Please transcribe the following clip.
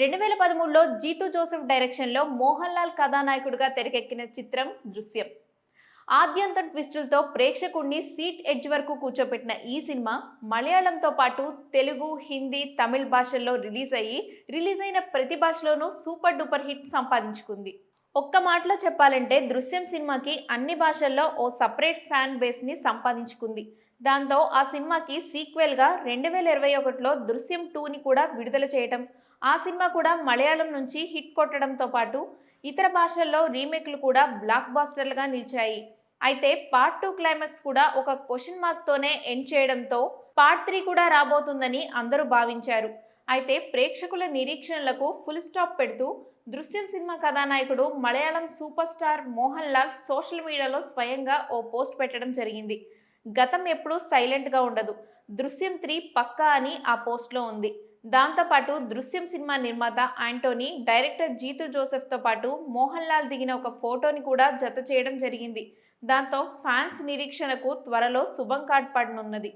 రెండు వేల పదమూడులో జీతు జోసెఫ్ డైరెక్షన్లో మోహన్ లాల్ కథానాయకుడిగా తెరకెక్కిన చిత్రం దృశ్యం. ఆద్యంతం ట్విస్టులతో ప్రేక్షకుడిని సీట్ ఎడ్జ్ వరకు కూర్చోపెట్టిన ఈ సినిమా మలయాళంతో పాటు తెలుగు హిందీ తమిళ్ భాషల్లో రిలీజ్ అయ్యి రిలీజ్ అయిన ప్రతి భాషలోనూ సూపర్ డూపర్ హిట్ సంపాదించుకుంది. ఒక్క మాటలో చెప్పాలంటే దృశ్యం సినిమాకి అన్ని భాషల్లో ఓ సపరేట్ ఫ్యాన్ బేస్ని సంపాదించుకుంది. దాంతో ఆ సినిమాకి సీక్వెల్గా రెండు వేల ఇరవై ఒకటిలో దృశ్యం టూని కూడా విడుదల చేయటం ఆ సినిమా కూడా మలయాళం నుంచి హిట్ కొట్టడంతో పాటు ఇతర భాషల్లో రీమేక్లు కూడా బ్లాక్ బాస్టర్లుగా నిలిచాయి. అయితే పార్ట్ టూ క్లైమాక్స్ కూడా ఒక క్వశ్చన్ మార్క్తోనే ఎండ్ చేయడంతో పార్ట్ త్రీ కూడా రాబోతుందని అందరూ భావించారు. అయితే ప్రేక్షకుల నిరీక్షణలకు ఫుల్ స్టాప్ పెడుతూ దృశ్యం సినిమా కథానాయకుడు Malayalam super star Mohan Lal social మీడియాలో స్వయంగా ఓ పోస్ట్ పెట్టడం జరిగింది. గతం ఎప్పుడూ సైలెంట్గా ఉండదు. దృశ్యం త్రీ పక్కా అని ఆ పోస్ట్లో ఉంది. దాంతోపాటు దృశ్యం సినిమా నిర్మాత ఆంటోనీ డైరెక్టర్ జీతు జోసెఫ్తో పాటు మోహన్ లాల్ దిగిన ఒక ఫోటోని కూడా జత చేయడం జరిగింది. దాంతో ఫ్యాన్స్ నిరీక్షణకు త్వరలో శుభం కార్డ్ పడనున్నది